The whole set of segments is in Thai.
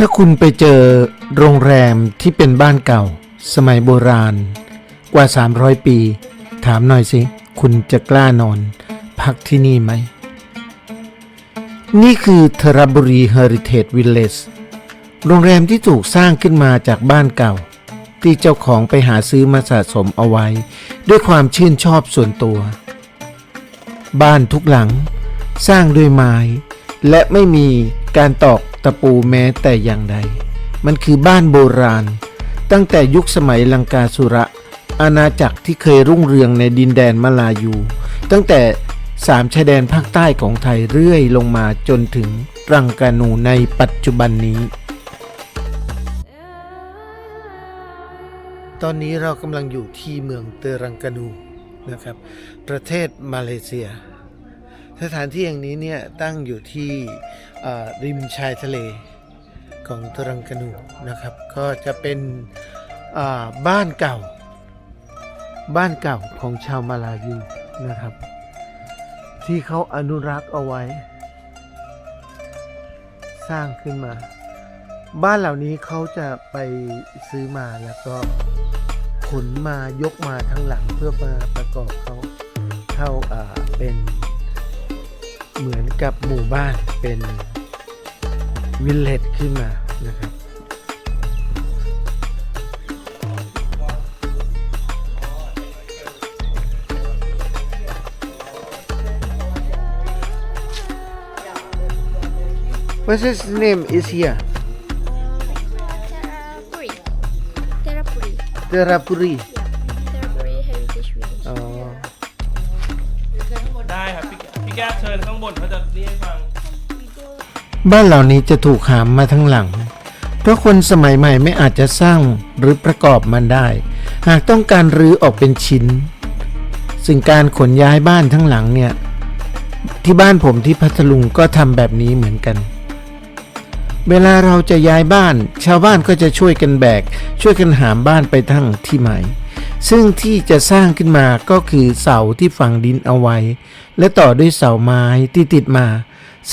ถ้าคุณไปเจอโรงแรมที่เป็นบ้านเก่า สมัยโบราณ กว่า 300 ปี ถามหน่อยสิ คุณจะกล้านอน พักที่นี่ไหม นี่คือเทราบุรีเฮอริเทจวิลเลจโรงแรมที่ถูกสร้างขึ้นมาจากบ้านเก่า ที่เจ้าของไปหาซื้อมาสะสมเอาไว้ ด้วยความชื่นชอบส่วนตัว บ้านทุกหลัง สร้างด้วยไม้ และไม่มีการตอก ตะปูแม้แต่อย่างใด มันคือบ้านโบราณ ตั้งแต่ยุคสมัยลังกาสุระ อาณาจักรที่เคยรุ่งเรืองในดินแดนมาลายู ตั้งแต่สามชายแดนภาคใต้ของไทยเรื่อยลงมาจนถึงรังกานูในปัจจุบันนี้ ตอนนี้เรากำลังอยู่ที่เมืองเตรังกานูนะครับ ประเทศมาเลเซีย สถานที่แห่งนี้เนี่ยตั้งอยู่ที่ ริมชายทะเลของตรังกานูนะครับ ก็จะเป็นบ้านเก่า บ้านเก่าของชาวมาลายูนะครับ ที่เขาอนุรักษ์เอาไว้ สร้างขึ้นมา บ้านเหล่านี้เขาจะไปซื้อมาแล้วก็ขนมายกมาทั้งหลังเพื่อมาประกอบเขาเข้าเป็น เหมือนกับหมู่บ้านเป็นวิลเลจขึ้นมานะครับ What's his name is here? Terapuri. Terapuri. Terapuri. Yeah. Terapuri บ้านเหล่านี้จะถูกหามมาทั้งหลัง เพราะคนสมัยใหม่ไม่อาจจะสร้างหรือประกอบมันได้ หากต้องการรื้อออกเป็นชิ้น ซึ่งการขนย้ายบ้านทั้งหลังเนี่ย ที่บ้านผมที่พัทลุงก็ทำแบบนี้เหมือนกัน เวลาเราจะย้ายบ้าน ชาวบ้านก็จะช่วยกันแบก ช่วยกันหามบ้านไปทั้งที่ใหม่ ซึ่งที่จะสร้างขึ้นมาก็คือเสาที่ฝังดินเอาไว้ และต่อด้วยเสาไม้ที่ติดมา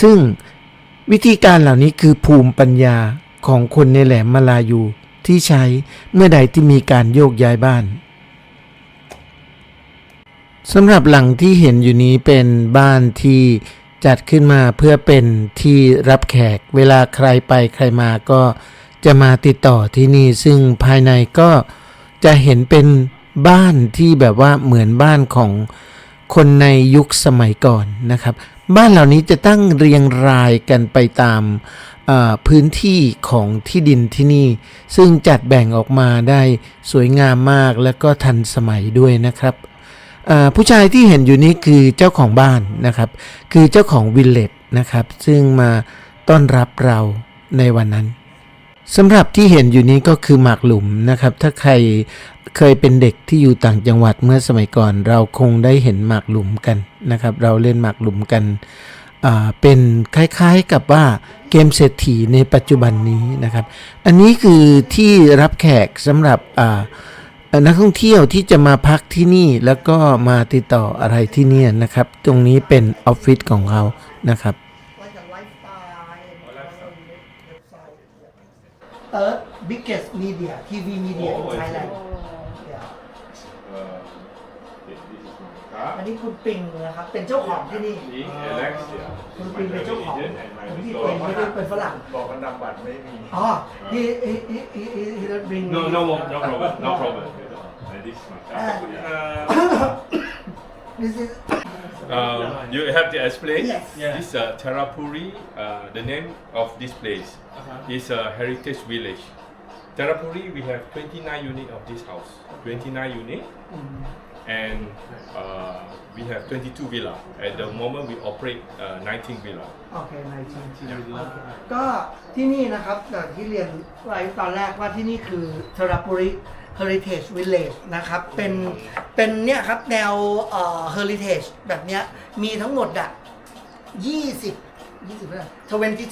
ซึ่ง วิธีการเหล่านี้คือภูมิปัญญาของคนในแหลมมาลายูที่ใช้เมื่อใดที่มีการโยกย้ายบ้านสำหรับหลังที่เห็นอยู่นี้เป็นบ้านที่จัดขึ้นมาเพื่อเป็นที่รับแขกเวลาใครไปใครมาก็จะมาติดต่อที่นี่ ซึ่งภายในก็จะเห็นเป็นบ้านที่แบบว่าเหมือนบ้านของ คนในยุคสมัยก่อนนะครับ บ้านเหล่านี้จะตั้งเรียงรายกันไปตามพื้นที่ของที่ดินที่นี่ ซึ่งจัดแบ่งออกมาได้สวยงามมากและก็ทันสมัยด้วยนะครับผู้ชายที่เห็นอยู่นี้คือเจ้าของบ้านนะครับ คือเจ้าของวิลเลจนะครับ ซึ่งมาต้อนรับเราในวันนั้น สำหรับที่เห็นอยู่นี้ก็คือหมากหลุมนะครับ ถ้าใครเคยเป็นเด็กที่อยู่ต่างจังหวัดเมื่อสมัยก่อน เราคงได้เห็นหมากหลุมกันนะครับ เราเล่นหมากหลุมกันเป็นคล้ายๆกับว่าเกมเศรษฐีในปัจจุบันนี้นะครับ อันนี้คือที่รับแขกสำหรับนักท่องเที่ยวที่จะมาพักที่นี่แล้วก็มาติดต่ออะไรที่นี่นะครับ ตรงนี้เป็นออฟฟิศของเขานะครับ Third biggest media, TV media in Thailand. Yeah. อันนี้คุณปิงนะครับเป็นเจ้าของที่นี่คุณปิงเป็นเจ้าของคนที่เป็นไม่ได้เป็นฝรั่งบอกกันนำบัตรไม่มี อ๋อ he he he he he he don't bring No no no problem no problem And this is my card. this is Um, you have to explain Yes. this uh, Terapuri uh, the name of this place is a heritage village Terapuri we have 29 unit of this house 29 unit and uh, we have 22 villa at the moment we operate uh, 19 villa โอเคในจริงๆก็ที่นี่นะครับอย่างที่เรียนไว้ตอนแรกว่าที่นี่คือทราปุริ Heritage Village นะครับ เป็น เป็นเนี่ยครับแนวเอ่อ Heritage แบบเนี้ย มีทั้งหมดอะ20 20เท่าไหร่22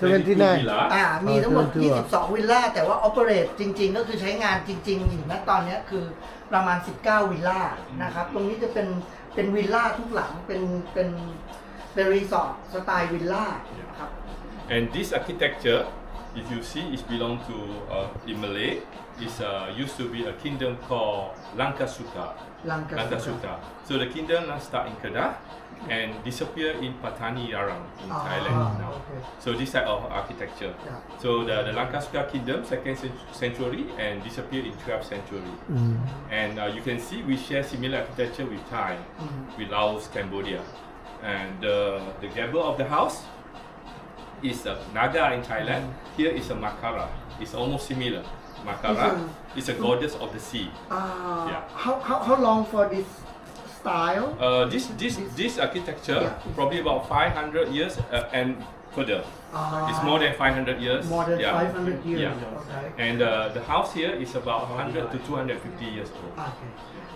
29 villa อ่า มีทั้งหมดอ๋อ22 วิลล่า แต่ว่า operate จริง ๆ ก็คือใช้งานจริง ๆ อยู่นะตอนเนี้ยคือประมาณ 19 วิลล่า นะครับ ตรงนี้จะเป็น เป็นวิลล่าทุกหลัง เป็น เป็น เป็นรีสอร์ทสไตล์วิลล่าครับ and this architecture if you see, it belong to uh, in is uh, used to be a kingdom called Lankasuta. Lankasuta. So the kingdom started start in Kedah and disappear in Patani Yarang in ah, Thailand now. Okay. So this type of architecture. Yeah. So the, the Lankasuka kingdom, second century and disappear in 12th century. Mm. And uh, you can see we share similar architecture with Thai, mm. with Laos, Cambodia. And uh, the gable of the house is a Naga in Thailand. Mm. Here is a Makara. It's almost similar. Makara is a goddess of the sea. Ah, Yeah. how, how how long for this style Uh, this this this architecture Yeah. probably about 500 years uh, and further. Ah. It's more than 500 years. more than yeah. 500 years Yeah. okay And uh, the house here is about 100 to 250 years old. โอเค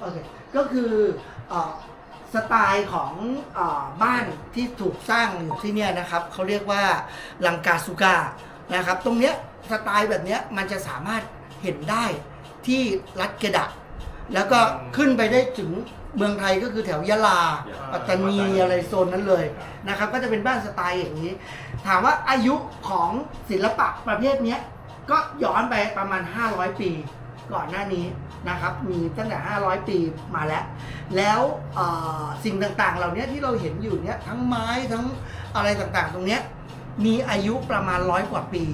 โอเค ก็คือเอ่อสไตล์ของเออบ้านที่ถูกสร้างอยู่ที่เนี่ยนะครับเขาเรียกว่าลังกาสุกานะครับ ตรงเนี้ยสไตล์แบบเนี้ยมันจะสามารถ เห็นได้ที่รัฐเกดะ แล้วก็ขึ้นไปได้ถึงเมืองไทยก็คือแถวยะลา ปัตตานีอะไรโซนนั้นเลยนะครับ ก็จะเป็นบ้านสไตล์อย่างนี้ ถามว่าอายุของศิลปะประเภทเนี้ยก็ย้อนไปประมาณ 500 ปี ก่อนหน้านี้นะครับ มีตั้งแต่ 500 ปีมาแล้ว แล้วเอ่อสิ่งต่างๆ เหล่านี้ที่เราเห็นอยู่เนี้ยทั้งไม้ทั้งอะไรต่างๆ ตรงเนี้ยมีอายุประมาณร้อยกว่าปี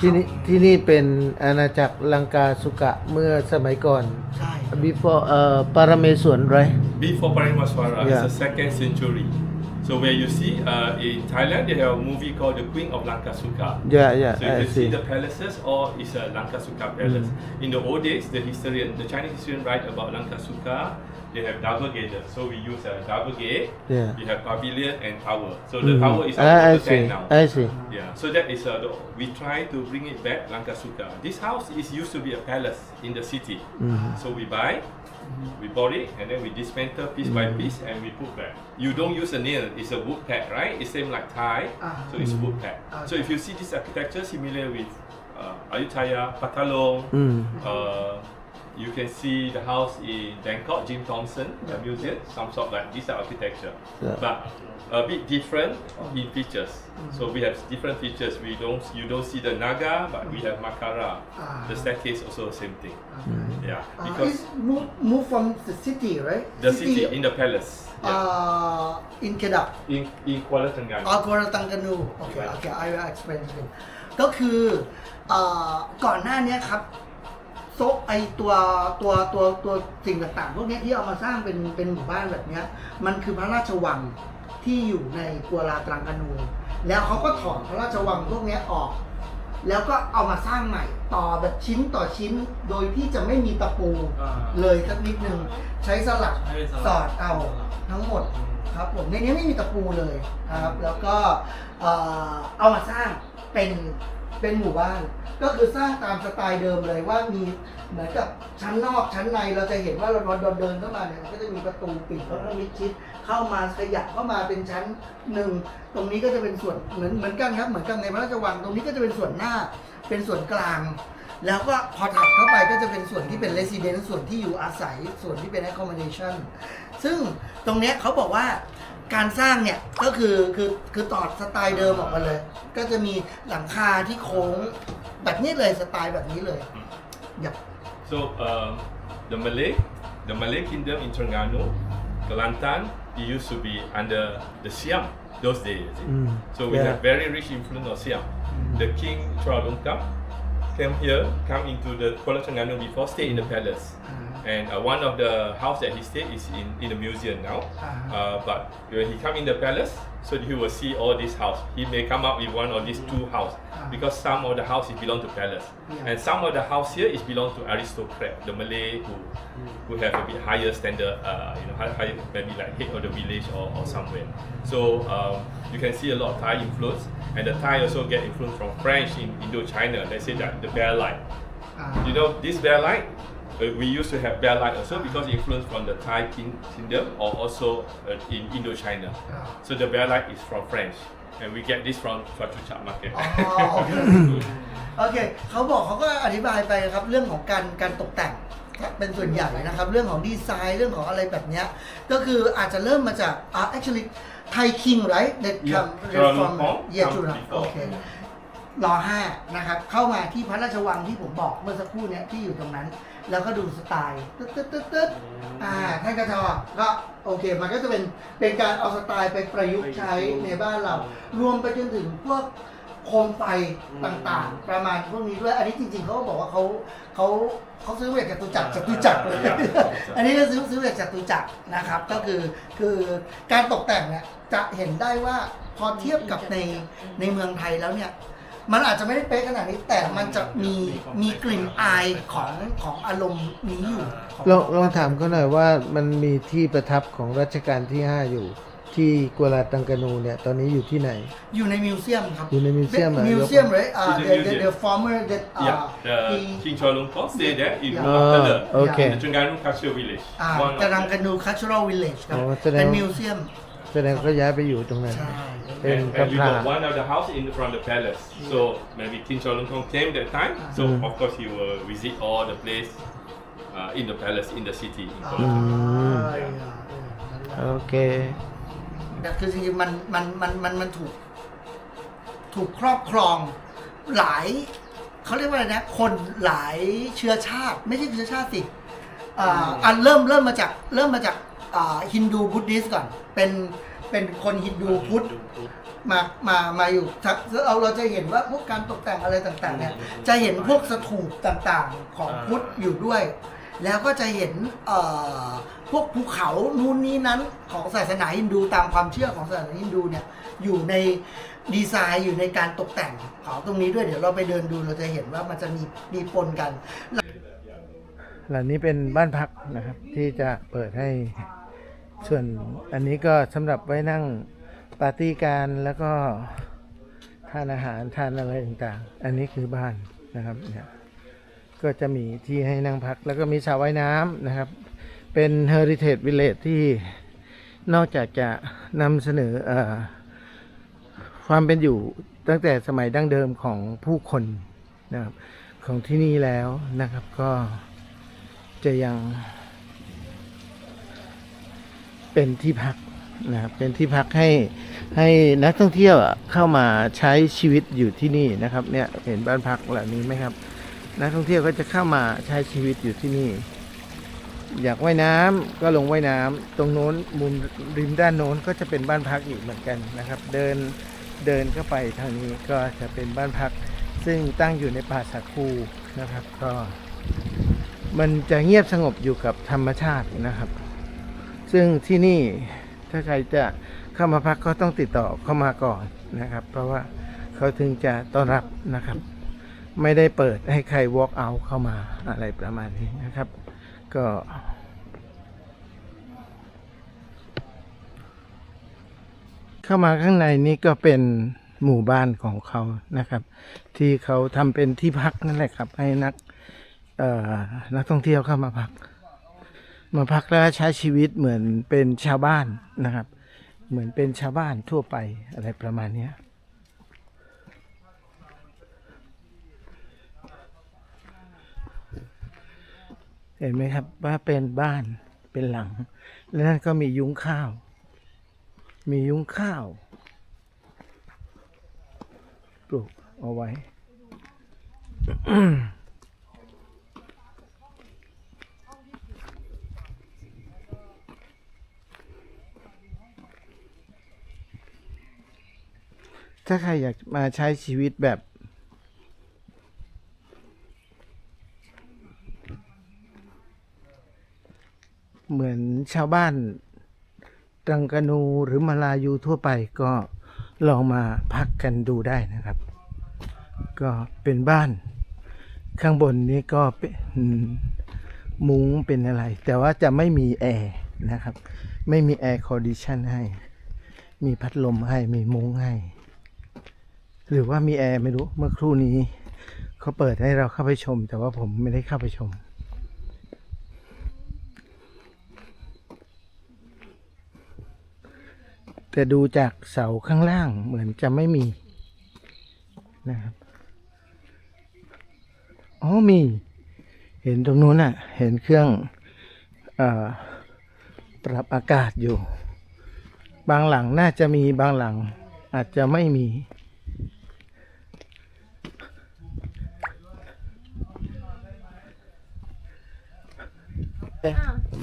ที่นี่ที่นี่เป็นอาณาจักรลังกาสุกะเมื่อสมัยก่อน ใช่ before เอ่อปารเมศวร right Before Parameswara, Yeah. it's the second century. So where you see uh, in Thailand, they have a movie called The Queen of Lankasuka. yeah yeah So you I can see see the palaces or it's a Lankasuka palace. In the old days, the historian, the Chinese historian write about Lankasuka. They have double gated. So we use a double gate. Yeah. We have pavilion and tower. So the Mhm. tower is I, I up see now. I see Yeah, so that is uh, the, we try to bring it back Lankasuka. This house is used to be a palace in the city. So we buy, we bought it, and then we dismantle piece by piece, and we put back. You don't use a nail; it's a wood pad, right? It's same like Thai, Ah. so it's wood pad. So if you see this architecture similar with uh, Ayutthaya, Patalong, Mm. uh, you can see the house in Bangkok, Jim Thompson the museum, some sort like this architecture, Yeah. but a bit different in features. So we have different features. We don't you don't see the Naga, but we have Makara. Ah. The staircase also the same thing. Yeah, Uh, because it's move, move from the city right the city in the palace. Yeah. uh, in Kedah in in Kuala Tengganu. อากราตังกานูโอเค โอเค I will explain to you ก็คือเอ่อก่อนหน้าเนี้ยครับ โซะไอตัวตัวตัวตัวสิ่งต่างๆพวกเนี้ยที่เอามาสร้างเป็นเป็นหมู่บ้านแบบเนี้ย มันคือพระราชวังที่อยู่ในกัวลาตรังกานู แล้วเขาก็ถอดพระราชวังพวกเนี้ยออก แล้วก็เอามาสร้างใหม่ต่อแบบชิ้นต่อชิ้นโดยที่จะไม่มีตะปูอ่า เลยสักนิดนึงใช้สลักให้เป็นสลักสอดเอาทั้งหมดครับผมในนี้ไม่มีตะปูเลยนะครับ แล้วก็เอ่อเอามาสร้างเป็น เป็นหมู่บ้าน ก็คือสร้างตามสไตล์เดิมเลยว่ามีเหมือนกับชั้นนอกชั้นในเราจะเห็นว่าเราเดินเดินเข้ามาเนี่ยมันก็จะมีประตูปิดแล้วก็มิดชิดเข้ามาขยับเข้ามาเป็นชั้นหนึ่งตรงนี้ก็จะเป็นส่วนเหมือนเหมือนกันครับเหมือนกับในพระราชวังตรงนี้ก็จะเป็นส่วนหน้าเป็นส่วนกลาง แล้วก็พอถัดเข้าไปก็จะเป็นส่วนที่เป็น residence ส่วนที่อยู่อาศัยส่วนที่เป็น accommodation ซึ่งตรงเนี้ยเขาบอกว่า การสร้างเนี่ยก็คือคือคือต่อสไตล์เดิมออกมาเลย ก็จะมีหลังคาที่โค้งแบบนี้เลยสไตล์แบบนี้เลยอย่า So um, the Malay, the Malay kingdom in Terengganu, Kelantan, it used to be under the Siam those days. you see. Mm. So we Yeah. have very rich influence of Siam. The king Chua Longkap came here, come into the Kuala Terengganu before, stay in the palace. And uh, one of the house that he stayed is in, in the museum now. Uh-huh. Uh, but when he come in the palace, so he will see all this house. He may come up with one of these two house because some of the houses belong to palace, Yeah. and some of the house here is belong to aristocrat, the Malay who who have a bit higher standard, uh, you know, high, high, maybe like head of the village or, or somewhere. So um, you can see a lot of Thai influence, and the Thai also get influence from French in Indochina. Let's say that the bear light. อ่า You know, this bear light, uh, we used to have bear light also because it influence from the Thai king, kingdom or also uh, in Indochina. Ah. So the bear light is from French, and we get this from Chatuchak market. อ๋อโอเคโอเคเขาบอกเขาก็อธิบายไปครับเรื่องของการการตกแต่งเป็นส่วนใหญ่นะครับ เรื่องของดีไซน์เรื่องของอะไรแบบเนี้ยก็คืออาจจะเริ่มมาจากอ่า actually Thai king right that Yeah, come Chua from Lung Pong yeah come Chua Lung before. okay รอห้านะครับ เข้ามาที่พระราชวังที่ผมบอกเมื่อสักครู่เนี้ยที่อยู่ตรงนั้น แล้วก็ดูสไตล์ตึ๊ดตึ๊ดตึ๊ดตึ๊ดอ่าท่านก็จะก็โอเค มันก็จะเป็นเป็นการเอาสไตล์ไปประยุกต์ใช้ในบ้านเรา รวมไปจนถึงพวกโคมไฟต่างๆ ประมาณพวกนี้ด้วย อันนี้จริงๆเขาก็บอกว่าเขาเขาเขาซื้อมาจากจตุจักรจตุจักรเลยอันนี้ก็ซื้อซื้อมาจากจตุจักรนะครับ ก็คือคือการตกแต่งเนี่ยจะเห็นได้ว่าพอเทียบกับในในเมืองไทยแล้วเนี่ย มันอาจจะไม่ได้เป๊ะขนาดนี้ แต่มันจะมีมีกลิ่นอายของของอารมณ์นี้อยู่ของลองลองถามเขาหน่อยว่ามันมีที่ประทับของรัชกาลที่ 5 อยู่ ที่กัวลาตังกานูเนี่ยตอนนี้อยู่ที่ไหน อยู่ในมิวเซียมครับอยู่ในมิวเซียมเหรอ มิวเซียมเลยอ่า It's a the the museum. the former that Yeah, uh, the he- King Chulalongkorn stay there in Yeah. Rumah Tele, Oh, okay. the Terengganu Cultural Village. อ่า One of จรัง them. กานู cultural village ครับอ๋อแสดง เป็นมิวเซียมแสดงเขาย้ายไปอยู่ตรงนั้น ใช่ เป็น And, พระ and we พรา got one of the house in from the palace. So maybe King Chulalongkorn came that time. So Mm. of course he will visit all the place uh, in the palace in the city. in อ่า Kuala Lumpur. เออ Yeah. เออนั่นแหละโอเค แต่คือจริงๆมันมันมันมันมันถูก ถูกครอบครองหลาย เขาเรียกว่าอะไรนะ คนหลายเชื้อชาติ ไม่ใช่เชื้อชาติสิอ่าอันเริ่มเริ่มมาจากเริ่มมาจากอ่าฮินดูพุทธิสก่อน เป็น เป็นคนฮินดูพุทธมามามาอยู่ทักเราเราจะเห็นว่าพวกการตกแต่งอะไรต่างๆเนี่ยจะเห็นพวกสถูปต่างๆของพุทธอยู่ด้วย แล้วก็จะเห็นเอ่อพวกภูเขานู่นนี้นั้นของศาสนาฮินดูตามความเชื่อของศาสนาฮินดูเนี่ยอยู่ในดีไซน์อยู่ในการตกแต่งของตรงนี้ด้วยเดี๋ยวเราไปเดินดูเราจะเห็นว่ามันจะมีมีปนกัน หลังนี้เป็นบ้านพักนะครับ ที่จะเปิดให้ ส่วนอันนี้ก็สำหรับไว้นั่งปาร์ตี้การแล้วก็ทานอาหารทานอะไรต่างๆ อันนี้คือบ้านนะครับเนี่ยก็จะมีที่ให้นั่งพักแล้วก็มีสระว่ายน้ำนะครับ เป็น Heritage Village ที่นอกจากจะนำเสนออความเป็นอยู่ตั้งแต่สมัยดั้งเดิมของผู้คนนะครับของที่นี่แล้วนะครับก็จะยัง เป็นที่พักนะครับเป็นที่พักให้ให้นักท่องเที่ยวเข้ามาใช้ชีวิตอยู่ที่นี่นะครับเนี่ยเห็นบ้านพักเหล่านี้ไหมครับ นักท่องเที่ยวก็จะเข้ามาใช้ชีวิตอยู่ที่นี่ อยากว่ายน้ำก็ลงว่ายน้ำตรงโน้นมุมริมด้านโน้นก็จะเป็นบ้านพักอีกเหมือนกันนะครับ เดินเดินเข้าไปทางนี้ก็จะเป็นบ้านพัก ซึ่งตั้งอยู่ในป่าสักคูนะครับ ก็ มันจะเงียบสงบอยู่กับธรรมชาตินะครับ ซึ่งที่นี่ถ้าใครจะเข้ามาพักก็ต้องติดต่อเข้ามาก่อนนะครับ เพราะว่าเขาถึงจะต้อนรับนะครับ ไม่ได้เปิดให้ใคร walk out เข้ามาอะไรประมาณนี้นะครับ ก็เข้ามาข้างในนี้ก็เป็นหมู่บ้านของเขานะครับ ที่เขาทำเป็นที่พักนั่นแหละครับ ให้นักนักท่องเที่ยวเข้ามาพัก มาพักแล้วใช้ชีวิตเหมือนเป็นชาวบ้านนะครับ เหมือนเป็นชาวบ้านทั่วไปอะไรประมาณเนี้ยเห็นไหมครับว่าเป็นบ้านเป็นหลัง แล้วนั่นก็มียุ้งข้าว มียุ้งข้าว ปลูกเอาไว้ ถ้าใครอยากมาใช้ชีวิตแบบ เหมือนชาวบ้านตรังกนูหรือมาลายูทั่วไปก็ลองมาพักกันดูได้นะครับ ก็เป็นบ้านข้างบนนี้ก็เป็นมุ้งเป็นอะไร แต่ว่าจะไม่มีแอร์นะครับ ไม่มีแอร์คอดิชันให้ มีพัดลมให้ มีมุ้งให้ หรือว่ามีแอร์ไม่รู้เมื่อครู่นี้เขาเปิดให้เราเข้าไปชม แต่ว่าผมไม่ได้เข้าไปชม แต่ดูจากเสาข้างล่างเหมือนจะไม่มีนะครับอ๋อมี เห็นตรงนู้นอะ เห็นเครื่องอปรับอากาศอยู่ บางหลังน่าจะมีบางหลังอาจจะไม่มี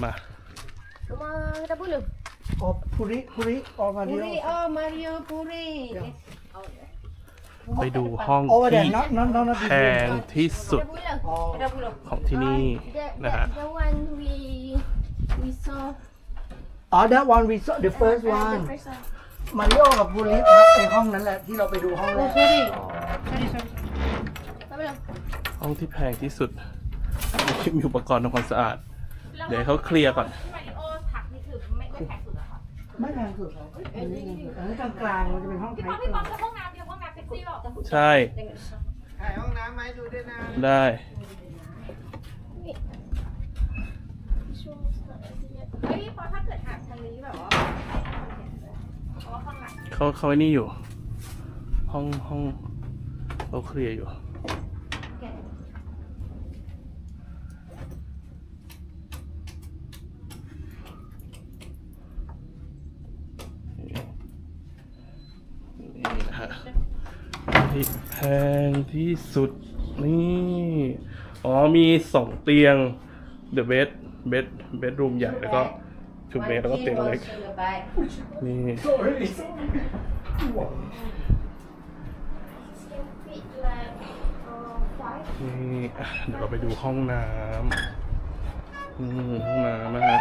มา rumah kita bulu. ออภูริภูริออมาเดียว Puri, oh Mario Puri. Yeah. ไปดูห้องโอเวอร์เดที่นน็อตน็อตน็อตแพงที่สุด Ada bulu. อ๋อ Ada pula. ของที่นี่ The, นะ the, ฮะ the one we we saw อ๋อ that one we saw the first uh, one the first one. มาริโอกับภูริพักในห้องนั้นแหละที่เราไปดูห้องแร Oh ก sorry. Sorry sorry. Tak belum. ห้องที่แพงที่สุดมีอุปกรณ์ทำความสะอาด เดี๋ยวให้เขาเคลียร์ก่อนมาริโอถักนี่คือไม่ไม่แพงสุดเหรอคะไม่แพงสุดครับอันนี้อันนี้กลางๆมันจะเป็นห้องพี่ไทป๊อปยพี่ป๊อปจะห้องน้ำเดียวห้องน้ำเซ็กซี่หรอใช่ ถ่ายห้องน้ำไหมดูด้วยนะได้ เฮ้ยพอถ้าเกิดหากทางนี้แบบว่าเพราะว่าข้างหลังเขาเขาไอ้นี่อยู่ ห้องห้องเขาเคลียร์อยู่ นี่นะฮะที่แพง ที่สุด นี่ อ๋อมีสองเตียง The bed bed bedroom ใหญ่แล้วก็ two bed แล้วก็เตียงเล็ก นี่ Can fit like uh, five. นี่อะเดี๋ยวเราไปดูห้องน้ำอืมห้องน้ำนะฮะ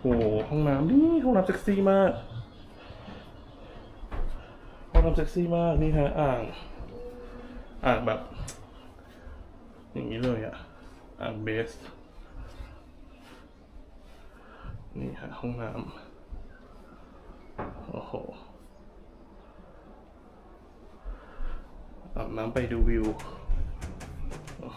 โอ้โหห้องน้ำนี่ห้องน้ำเซ็กซี่มาก ห้องน้ำเซ็กซี่มากนี่ฮะอ่าง อ่างแบบ อย่างนี้เลยอะอ่างเบส นี่ฮะห้องน้ำโอ้โหอาบน้ำไปดูวิวผม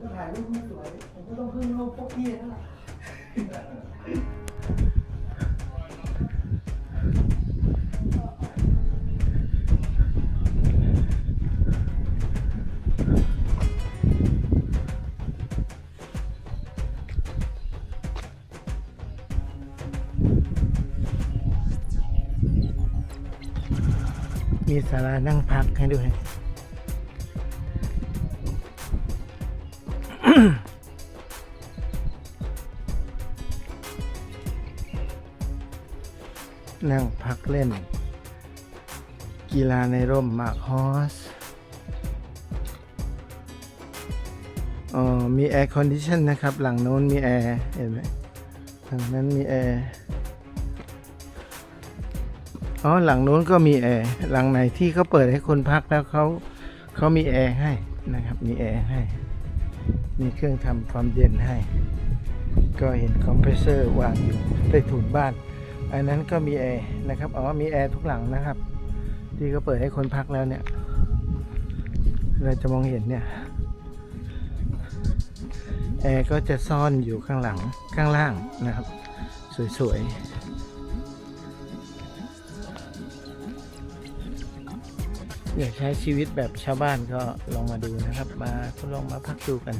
ก็ถ่ายรูปไม่สวยผมก็ต้องพึ่งรูปพวกพี่นั่นแหละ มีศาลานั่งพักให้ด้วยนั่งพักเล่น กีฬาในร่มมากฮอสอ๋อมีแอร์คอนดิชันนะครับ หลังโน้นมีแอร์ เห็นไหมหลังนั้นมีแอร์ อ๋อหลังนู้นก็มีแอร์หลังไหนที่เขาเปิดให้คนพักแล้วเขาเขามีแอร์ให้นะครับ มีแอร์ให้ มีเครื่องทำความเย็นให้ ก็เห็นคอมเพรสเซอร์วางอยู่ใต้ถุนบ้าน อันนั้นก็มีแอร์นะครับอ๋อมีแอร์ทุกหลังนะครับ ที่เขาเปิดให้คนพักแล้วเนี่ย เราจะมองเห็นเนี่ยแอร์ก็จะซ่อนอยู่ข้างหลังข้างล่างนะครับ สวยๆ อยากใช้ชีวิตแบบชาวบ้านก็ลองมาดูนะครับ มาทดลองมาพักดูกัน